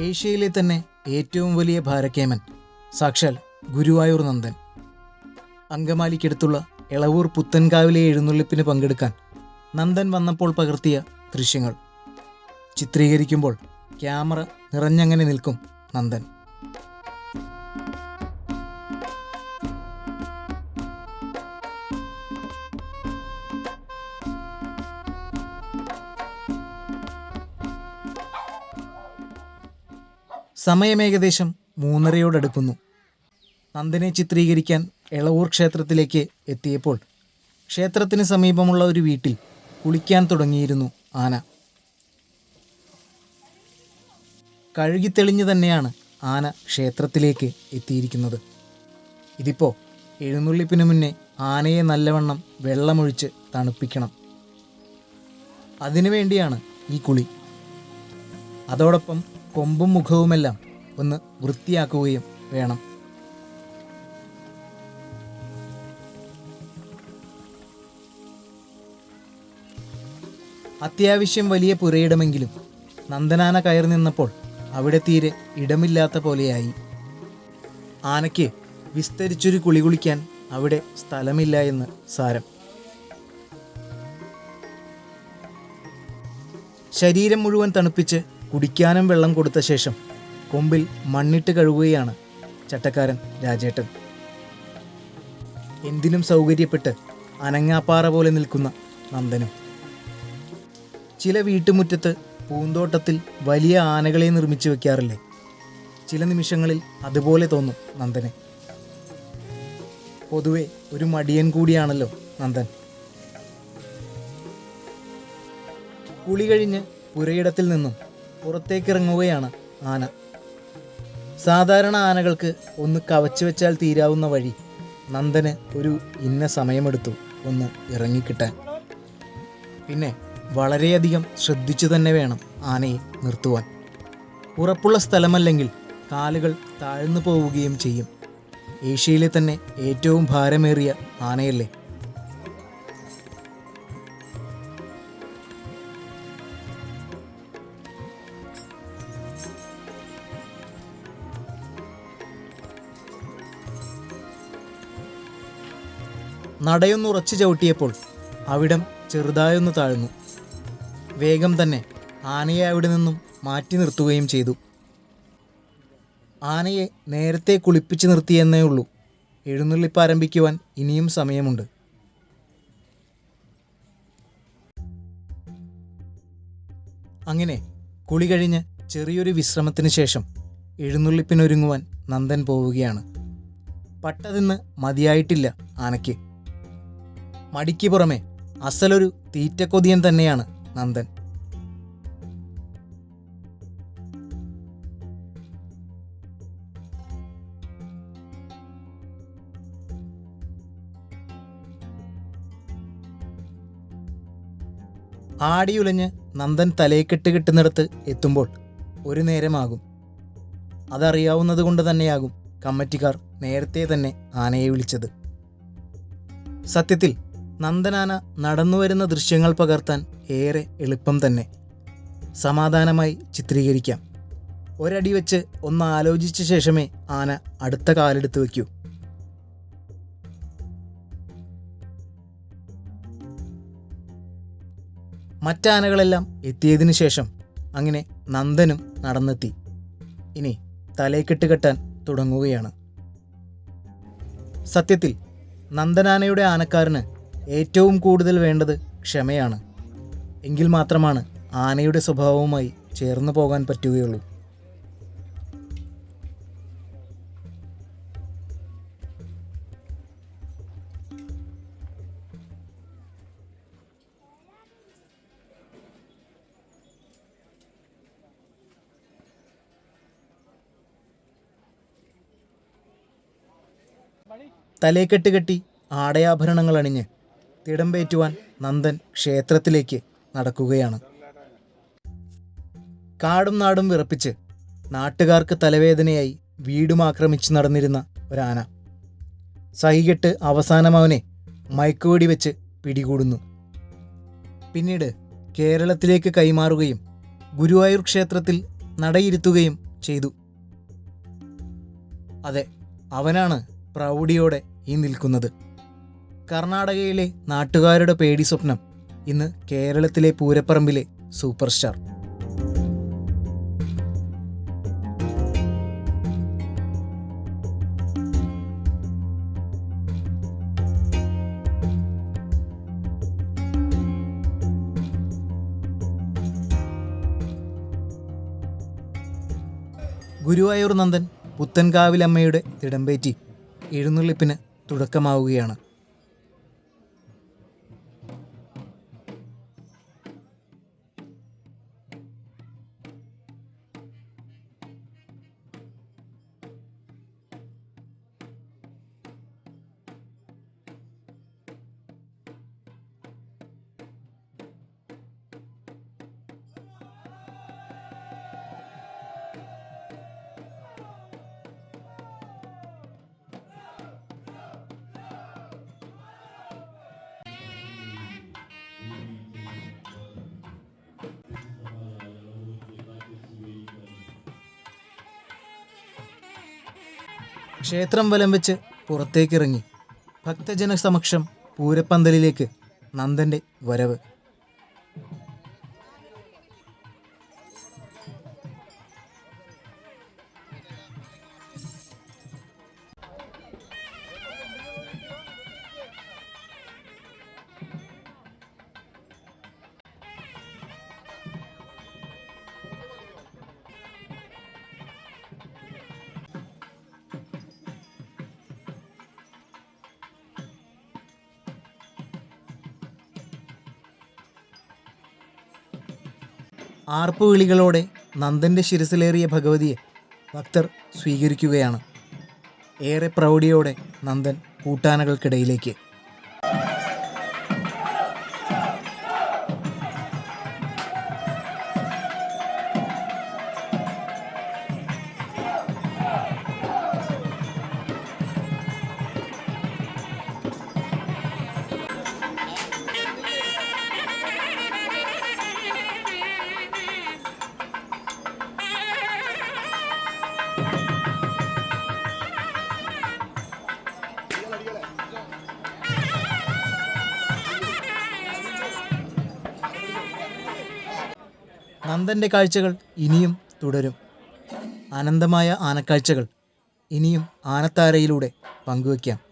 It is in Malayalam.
ഏഷ്യയിലെ തന്നെ ഏറ്റവും വലിയ ഭാരക്കേമൻ സാക്ഷാൽ ഗുരുവായൂർ നന്ദൻ. അങ്കമാലിക്കടുത്തുള്ള ഇളവൂർ പുത്തൻകാവിലെ എഴുന്നള്ളിപ്പിന് പങ്കെടുക്കാൻ നന്ദൻ വന്നപ്പോൾ പകർത്തിയ ദൃശ്യങ്ങൾ. ചിത്രീകരിക്കുമ്പോൾ ക്യാമറ നിറഞ്ഞങ്ങനെ നിൽക്കും നന്ദൻ. സമയം ഏകദേശം മൂന്നരയോടടുക്കുന്നു. നന്ദനെ ചിത്രീകരിക്കാൻ എളവൂർ ക്ഷേത്രത്തിലേക്ക് എത്തിയപ്പോൾ ക്ഷേത്രത്തിന് സമീപമുള്ള ഒരു വീട്ടിൽ കുളിക്കാൻ തുടങ്ങിയിരുന്നു ആന. കഴുകിത്തെളിഞ്ഞു തന്നെയാണ് ആന ക്ഷേത്രത്തിലേക്ക് എത്തിയിരിക്കുന്നത്. ഇതിപ്പോൾ എഴുന്നള്ളിപ്പിന് മുന്നേ ആനയെ നല്ലവണ്ണം വെള്ളമൊഴിച്ച് തണുപ്പിക്കണം. അതിനുവേണ്ടിയാണ് ഈ കുളി. അതോടൊപ്പം കൊമ്പും മുഖവുമെല്ലാം ഒന്ന് വൃത്തിയാക്കുകയും വേണം. അത്യാവശ്യം വലിയ പുരയിടമെങ്കിലും നന്ദനാന കയറി നിന്നപ്പോൾ അവിടെ തീരെ ഇടമില്ലാത്ത പോലെയായി. ആനയ്ക്ക് വിസ്തരിച്ചൊരു കുളി കുളിക്കാൻ അവിടെ സ്ഥലമില്ല എന്ന് സാരം. ശരീരം മുഴുവൻ തണുപ്പിച്ച് കുടിക്കാനും വെള്ളം കൊടുത്ത ശേഷം കൊമ്പിൽ മണ്ണിട്ട് കഴുകുകയാണ് ചട്ടക്കാരൻ രാജേട്ടൻ. എന്തിനും സൗകര്യപ്പെട്ട് അനങ്ങാപ്പാറ പോലെ നിൽക്കുന്ന നന്ദനും. ചില വീട്ടുമുറ്റത്ത് പൂന്തോട്ടത്തിൽ വലിയ ആനകളെ നിർമ്മിച്ചു വെക്കാറില്ലേ? ചില നിമിഷങ്ങളിൽ അതുപോലെ തോന്നും നന്ദനെ. പൊതുവെ ഒരു മടിയൻ കൂടിയാണല്ലോ നന്ദൻ. കുളി കഴിഞ്ഞ് പുരയിടത്തിൽ നിന്നും പുറത്തേക്കിറങ്ങുകയാണ് ആന. സാധാരണ ആനകൾക്ക് ഒന്ന് കവച്ചു വെച്ചാൽ തീരാവുന്ന വഴി നന്ദന് ഒരു ഇന്ന സമയമെടുത്തു ഒന്ന് ഇറങ്ങിക്കിട്ടാൻ. പിന്നെ വളരെയധികം ശ്രദ്ധിച്ചു തന്നെ വേണം ആനയെ നിർത്തുവാൻ. ഉറപ്പുള്ള സ്ഥലമല്ലെങ്കിൽ കാലുകൾ താഴ്ന്നു പോവുകയും ചെയ്യും. ഏഷ്യയിലെ തന്നെ ഏറ്റവും ഭാരമേറിയ ആനയല്ലേ? നടയൊന്നുറച്ചു ചവിട്ടിയപ്പോൾ അവിടം ചെറുതായൊന്ന് താഴ്ന്നു. വേഗം തന്നെ ആനയെ അവിടെ നിന്നും മാറ്റി നിർത്തുകയും ചെയ്തു. ആനയെ നേരത്തെ കുളിപ്പിച്ച് നിർത്തിയെന്നേ ഉള്ളൂ. എഴുന്നള്ളിപ്പ് ആരംഭിക്കുവാൻ ഇനിയും സമയമുണ്ട്. അങ്ങനെ കുളി കഴിഞ്ഞ് ചെറിയൊരു വിശ്രമത്തിന് ശേഷം എഴുന്നള്ളിപ്പിനൊരുങ്ങുവാൻ നന്ദൻ പോവുകയാണ്. പട്ടതിന്ന് മതിയായിട്ടില്ല ആനയ്ക്ക്. മടിക്ക് പുറമെ അസലൊരു തീറ്റക്കൊതിയൻ തന്നെയാണ് നന്ദൻ. ആടിയുലഞ്ഞ് നന്ദൻ തലയെക്കെട്ട് കിട്ടുന്നിടത്ത് എത്തുമ്പോൾ ഒരു നേരമാകും. അതറിയാവുന്നത് കൊണ്ട് തന്നെയാകും കമ്മറ്റിക്കാർ നേരത്തെ തന്നെ ആനയെ വിളിച്ചത്. സത്യത്തിൽ നന്ദനാന നടന്നു വരുന്ന ദൃശ്യങ്ങൾ പകർത്താൻ ഏറെ എളുപ്പം തന്നെ. സമാധാനമായി ചിത്രീകരിക്കാം. ഒരടി വെച്ച് ഒന്ന് ആലോചിച്ച ശേഷമേ ആന അടുത്ത കാലെടുത്ത് വയ്ക്കൂ. മറ്റാനകളെല്ലാം എത്തിയതിനു ശേഷം അങ്ങനെ നന്ദനും നടന്നെത്തി. ഇനി തലയ്ക്കെട്ട് കെട്ടാൻ തുടങ്ങുകയാണ്. സത്യത്തിൽ നന്ദനാനയുടെ ആനക്കാരന് ഏറ്റവും കൂടുതൽ വേണ്ടത് ക്ഷമയാണ്. എങ്കിൽ മാത്രമാണ് ആനയുടെ സ്വഭാവവുമായി ചേർന്ന് പോകാൻ പറ്റുകയുള്ളൂ. തലേക്കെട്ട് കെട്ടി ആടയാഭരണങ്ങൾ അണിഞ്ഞ് തിടമ്പേറ്റുവാൻ നന്ദൻ ക്ഷേത്രത്തിലേക്ക് നടക്കുകയാണ്. കാടും നാടും വിറപ്പിച്ച് നാട്ടുകാർക്ക് തലവേദനയായി വീടും ആക്രമിച്ച് നടന്നിരുന്ന ഒരാന. സഹികെട്ട് അവസാനം അവനെ മയക്കുവെടി വെച്ച് പിടികൂടുന്നു. പിന്നീട് കേരളത്തിലേക്ക് കൈമാറുകയും ഗുരുവായൂർ ക്ഷേത്രത്തിൽ നടയിരുത്തുകയും ചെയ്തു. അതെ അവനാണ് പ്രൗഢിയോടെ ഈ നിൽക്കുന്നത്. കർണാടകയിലെ നാട്ടുകാരുടെ പേടി സ്വപ്നം ഇന്ന് കേരളത്തിലെ പൂരപ്പറമ്പിലെ സൂപ്പർ സ്റ്റാർ. ഗുരുവായൂർ നന്ദൻ പുത്തൻകാവിലമ്മയുടെ തിടമ്പേറ്റി എഴുന്നള്ളിപ്പിന് തുടക്കമാവുകയാണ്. ക്ഷേത്രം വലം വെച്ച് പുറത്തേക്കിറങ്ങി ഭക്തജന സമക്ഷം പൂരപ്പന്തലിലേക്ക് നന്ദന്റെ വരവ്. ആർപ്പുവിളികളോടെ നന്ദന്റെ ശിരസിലേറിയ ഭഗവതിയെ ഭക്തർ സ്വീകരിക്കുകയാണ്. ഏറെ പ്രൗഢിയോടെ നന്ദൻ കൂട്ടാനകൾക്കിടയിലേക്ക് നന്ദന്റെ കാഴ്ചകൾ ഇനിയും തുടരും. അനന്തമായ ആനക്കാഴ്ചകൾ ഇനിയും ആനത്താരയിലൂടെ പങ്കുവയ്ക്കാം.